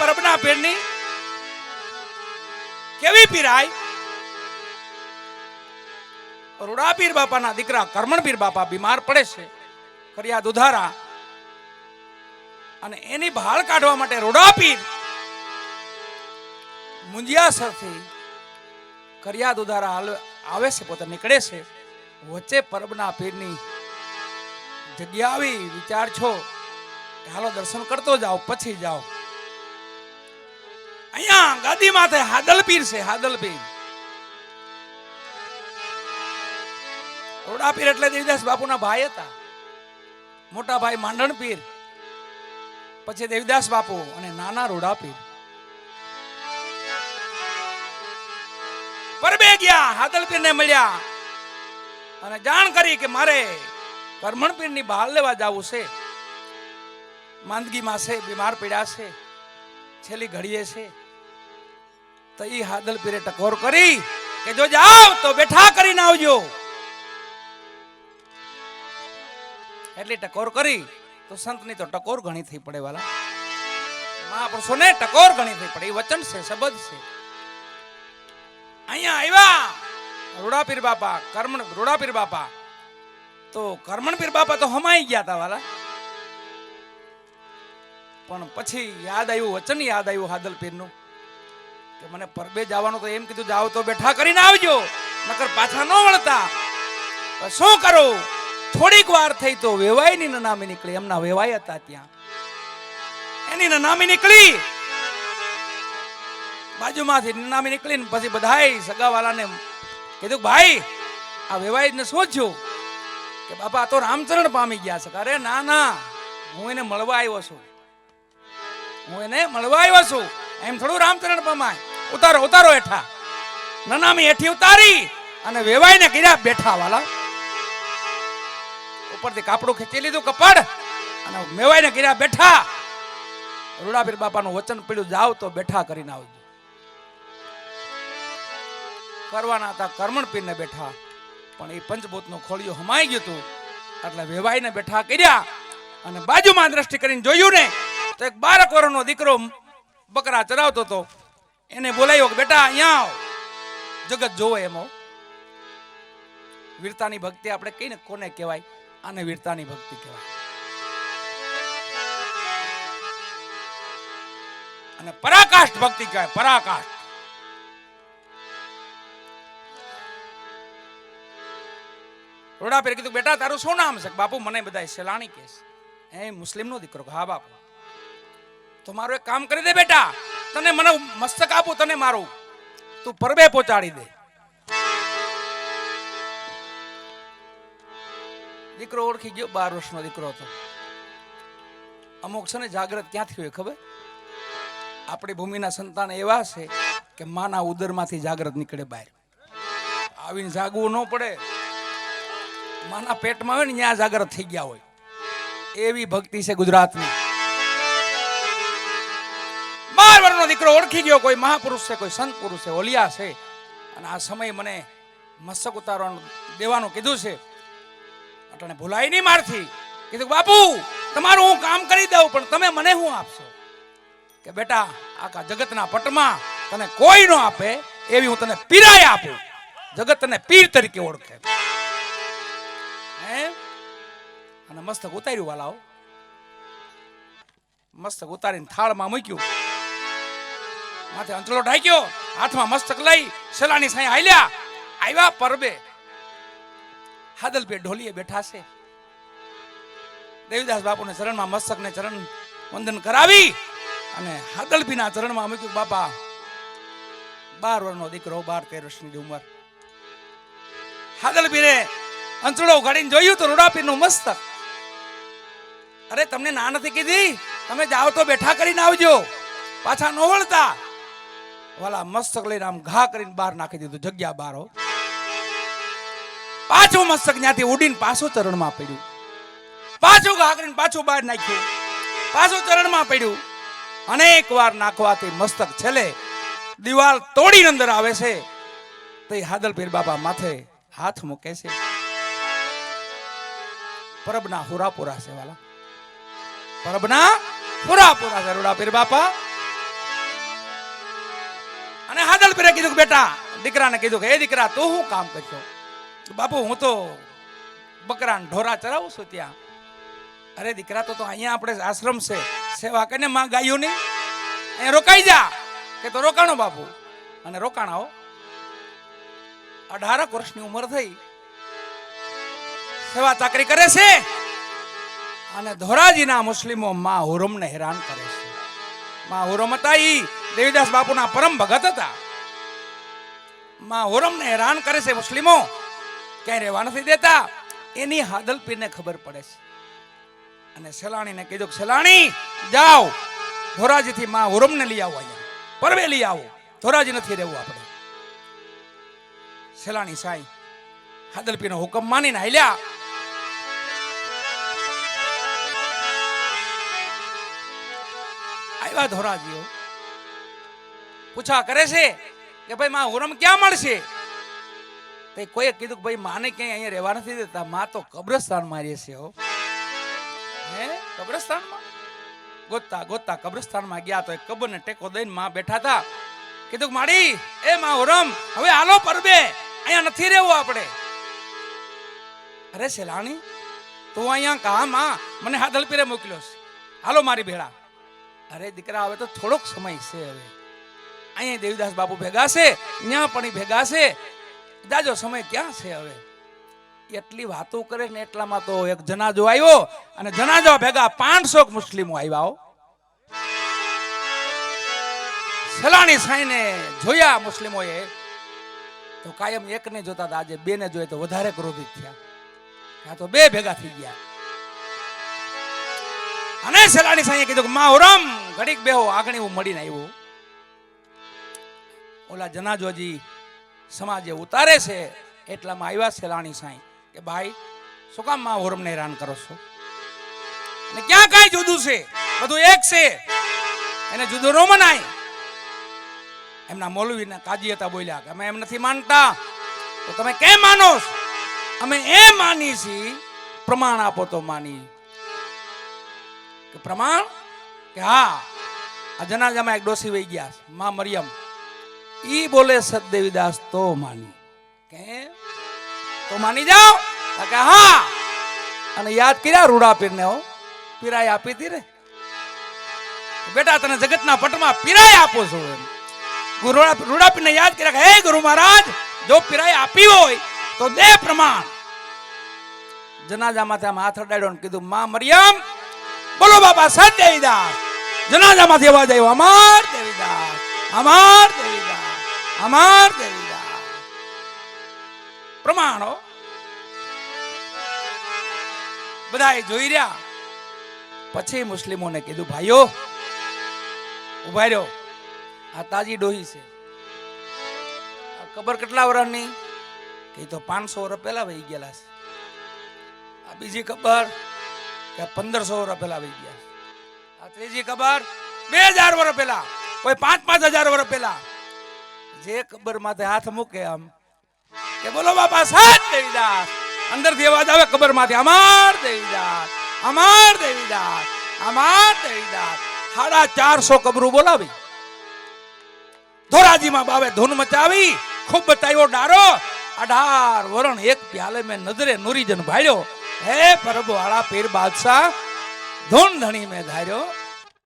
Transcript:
પરબના પીરની કેવી પીરાય? રૂડા પીર બાપાના દીકરા કરમણ પીર બાપા બીમાર પડે છે, ફરિયાદ ઉધારા. અને એની ભાળ કાઢવા માટે રૂડા પીર મુંજિયાસરથી ફરિયાદ ઉધારા આવે છે, પોતે નીકળે છે. વચ્ચે પરબના પીરની જગ્યા આવી, વિચાર છો. હાલો દર્શન કરતો જાઓ, પછી જાઓ. અહીંયા ગાદી માથે હાદલપીર છે, હાદલપીર. રોડાપીર એટલે દેવીદાસ બાપુના ભાઈ હતા. મોટા ભાઈ માંડણપીર, પછી દેવીદાસ બાપુ અને નાના રોડાપીર. પરબે ગયા હાદલપીર ને મળ્યા. અને જાણ કરી કે મારે કર્મણપીરની બહાર લેવા જવું છે. માંદગીમાં છે, બીમાર પડ્યા છે. છેલ્લી ઘડીએ છે. તો એ હાદલ પીરે ટકોર કરી કે જો જાવ તો બેઠા કરીને આવજો. એટલી ટકોર કરી તો સંતની તો ટકોર ઘણી થઈ પડે વાલા. મહાપુરુષોને ટકોર ઘણી થઈ પડે. એ વચન છે, શબ્દ છે. અહીંયા આવ્યા રૂડાપીર બાપા, કર્મણ, રૂડાપીર બાપા. તો કર્મણ પીર બાપા તો હમાઈ ગયા હતા વાલા. પણ પછી યાદ આવ્યું, વચન યાદ આવ્યું હાદલ પીરનું. કે મને પરબે જવાનું તો એમ કીધું, જાઓ તો બેઠા કરીને આવજો. નકર પાછા ન વળતા. શું કરો? થોડીક વાર થઈ તો વેવાઈની નનામી નીકળી. એમના વેવાઈ હતા ત્યાં. એની નનામી નીકળી. બાજુમાંથી નનામી નીકળીને પછી બધાય સગાવાલાને કીધું, ભાઈ, આ વેવાઈને શું થયું કે બાપા તો રામચરણ પામી ગયા છે. અરે ના ના. હું એને મળવા આવ્યો છું. હું એને મળવા આવ્યો છું. એમ થોડું રામચરણ પમાય. ઉતારો ઉતારો હેઠા. નનામી હેઠી ઉતારી અને વેવાઈને કર્યા બેઠા વાલા. ઉપરથી કાપડું ખેંચી લીધું કપડ અને મેવાઈને કર્યા બેઠા. રૂડાપીર બાપાનું વચન પીડ્યું, જાવ તો બેઠા કરીને આવજો. કરવાના હતા કર્મણ પીરને બેઠા, પણ એ પંચભૂતનું ખોળિયું હમાઈ ગયું હતું. એટલે વેવાઈને બેઠા કર્યા અને બાજુમાં દ્રષ્ટિ કરીને જોયું ને, તો એક બારક વર્ષનો દીકરો બકરા ચરાવતો હતો. એને બોલાવ્યો કે, બેટા, અહીંયા આવ. જગત જોવે એમ વીરતાની ભક્તિ આપણે કહીને કોને કહેવાય? આને વીરતાની ભક્તિ કહેવાય. અને પરાકાષ્ઠ ભક્તિ કહેવાય, પરાકાષ્ઠ. રોડા પર કીધું, બેટા, તારું શું નામ છે? બાપુ મને બધા સેલાણી કેસ એ એ મુસ્લિમનો દીકરો. હા, બાપુ. તો મારું એક કામ કરી દે, બેટા. તને મને મસ્તક આપું, તને મારું. તું પરબે પહોંચાડી દે. દીકરો ઓળખી ગયો, બાર વર્ષનો દીકરો હતો. અમુક છે ને જાગ્રત ક્યાંથી હોય ખબર? આપણી ભૂમિના સંતાન એવા છે કે માના ઉદરમાંથી જાગ્રત નીકળે બહાર. આવીને જાગવું ન પડે. માના પેટમાં હોય ને, ત્યાં જાગ્રત થઈ ગયા હોય. એવી ભક્તિ છે ગુજરાતની. દીકરો ઓળખી ગયો, કોઈ મહાપુરુષ છે, કોઈ સંત પુરુષ છે, ઓલિયા છે. અને આ સમય મને મસ્તક ઉતારવાનું દેવાનું કીધું છે. એટલે ભૂલાય નહીં મારથી. કીધું, બાપુ, તમારું હું કામ કરી દઉં, પણ તમે મને શું આપશો? કે, બેટા, આખા જગતના પટમાં તને કોઈ ન આપે, એવી હું તને પીરાય આપું. જગત તને પીર તરીકે ઓળખે. અને મસ્તક ઉતાર્યું, વાલાઓ. મસ્તક ઉતારીને થાળમાં મૂક્યું. માથે અંતલો ઢાંક્યો, હાથમાં મસ્તક લઈ સેલાની સાંઈ હાલ્યા. આવ્યા પરબે. હાદલ પે ઢોલીએ બેઠા છે. દેવીદાસ બાપુને ચરણમાં મસ્તકને ચરણ વંદન કરાવી અને હાદલપીના ચરણમાં મૂક્યું, બાપા, બાર વર્ષનો દીકરો, બાર તેર વર્ષની ઉંમર. હાદલપીને અંચળો ઉઘાડીને જોયું તો રૂડાપીરનું મસ્તક. અરે, તમને ના નથી કીધી? તમે જાઓ તો બેઠા કરીને આવજો. પાછા નો વળતા. વાલા મસ્તક લઈને આમ ઘા કરીને બહાર નાખી દીધું, જગ્યા બહાર પાછું મસ્તક ત્યાંથી ઉડીને પાછું ચરણમાં પડ્યું. પાછું ઘા કરીને પાછું બહાર નાખ્યું. પાછું ચરણમાં પડ્યું. અનેક વાર નાખવાથી મસ્તક છેલ્લે દિવાલ તોડી અંદર આવે છે. તે હાદલપીર હાદલ પીર બાબા માથે હાથ મૂકે છે. પરબના હુરાપુરા છે વાલા. પરબના હુરાપુરા પુરા છે રૂડા પીર બાપા. અને હાદલ પીરે કીધું કે બેટા, દીકરાને કીધું કે, એ દીકરા, તું શું કામ કરશો? બાપુ, હું તો બકરા ઢોરા ચરાવું છું ત્યાં. અરે દીકરા, તો અહીંયા આપણે આશ્રમ છે. સેવા કરીને માં ગાયોની અહીંયા રોકાઈ જા. કે તો રોકાણો બાપુ. અને રોકાણ આવો. અઢારક વર્ષની ઉંમર થઈ. સેવા ચાકરી કરે છે અને ધોરાજીના મુસ્લિમો માં હુરમને હેરાન કરે છે. માં હુરમ હતા ઈ. દેવીદાસ બાપુના પરમ ભગત હતા. માં હુરમને હેરાન કરે છે મુસ્લિમો. ક્યાંય રહેવા નથી દેતા. એની હાદલ ખબર પડે છે. અને સલાણીને કીધું સલાણી, જાઓ. ધોરાજીથી માં હુરમને લઈ આવો અહીંયા. પરવે લઈ આવો. ધોરાજી નથી રહેવું આપણે. સેલાણી સાઈ હાદલપીનો હુકમ માનીને હાલ્યા. આવ્યા ધોરાજીઓ. પૂછા કરે છે કે ભાઈ માં હુરમ ક્યાં મળશે? તે કોઈએ કીધું કે, ભાઈ, માને ક્યાંય અહીંયા રહેવા નથી દેતા. માં તો કબ્રસ્તાન મારી છે હો. હે? કબ્રસ્તાનમાં? ગોતતા ગોતતા કબ્રસ્તાનમાં ગયા તો એક કબરને ટેકો દઈને માં બેઠા હતા. કીધું માડી, એ માં હુરમ. હવે હાલો પરબે. અહીંયા નથી રહેવું આપણે. અરે શેલાણી તું અહીંયા કા માં? મને હાથ પીરે મોકલ્યો છે. હાલો મારી ભેળા. અરે દીકરા, હવે તો થોડોક સમય છે હવે. અહીંયા દેવીદાસ બાપુ ભેગા છે ત્યાં પણ ભેગા છે. દાજો, સમય ક્યાં છે હવે? એટલી વાતો કરે ને એટલામાં તો એક જનાજો આવ્યો અને જનાજો ભેગા પાંચસો મુસ્લિમો આવ્યા સલાણી સાંઈને જોયા મુસ્લિમોએ. તો કાયમ એકને જોતા હતા, આજે બે ને જોઈએ તો વધારે ક્રોધિત થયા. આ તો બે ભેગા થઈ ગયા. અને સલાણી સાઈએ કીધું કે માં ઓરમ ઘડીક બેહો, આગણી હું મળીને આવ્યો. ઓલા જનાજોજી સમાજે ઉતારે છે એટલામાં આવ્યા સેલાણી સાંઈ કે ભાઈ શું કામમાં ને હેરાન કરો છો? અને ક્યાં કાંઈ જુદું છે? બધું એક છે. એને જુદું નો મનાય. એમના મૌલવીના કાજી હતા બોલ્યા કે અમે એમ નથી માનતા. તો તમે કેમ માનો અમે એ માની છીએ પ્રમાણ આપો તો માની. કે પ્રમાણ? કે હા આ જનાજામાં એક ડોસી વહી ગયા છે, માં મરિયમ. ઈ બોલે સતદેવીદાસ તો માની. કે તો માની જાઓ. કે હા. અને યાદ કર્યા રૂડા પીરને હો? પીરાય આપી હતી રે બેટા, તને જગતના પટમાં પીરાય આપો છો એમ. ગુરુ રૂડા પીરને યાદ કર્યા હે ગુરુ મહારાજ, જો પીરાય આપી હોય, તો દે પ્રમાણ. જનાજામાંથી આમ હાથ અડાડ્યો ને કીધું, માં મરિયમ, બોલો બાબા સત દેવીદાસ જનાજામાંથી અવાજ આવ્યો, અમાર દેવીદાસ અમાર દેવીદાસ. અમાર દેવીદાસ પ્રમાણો બધાએ જોઈ રહ્યા. પછી મુસ્લિમોને કીધું, ભાઈઓ, ઊભા રહ્યો. આ તાજી ડોહી છે. આ કબર કેટલા વર્ષની કે તો પાંચસો વર્ષ પહેલા વહી ગયેલા છે. આ બીજી કબર કે પંદરસો વર્ષ પહેલા વહી ગયા. આ ત્રીજી કબર બે હજાર વર્ષ પહેલા, કોઈ પાંચ પાંચ હજાર વર્ષ પહેલા. જે કબર માથે હાથ મૂકે આમ, કે બોલો બાપા, સાત દેવીદાસ અંદરથી અવાજ આવે કબર માથે અમાર દેવીદાસ અમાર દેવીદાસ અમાર દેવીદાસ સાડા ચારસો કબરું બોલાવી. ધોરાજીમાં બાવે ધૂન મચાવી, ખૂબ બતાવ્યો ડારો. અઢાર વરણ એક પ્યાલે મેં નજરે નુરીજન ભાળ્યો. હે પરબ વાળા પીર બાદશાહ, ધૂન ધણી મેં ધાર્યો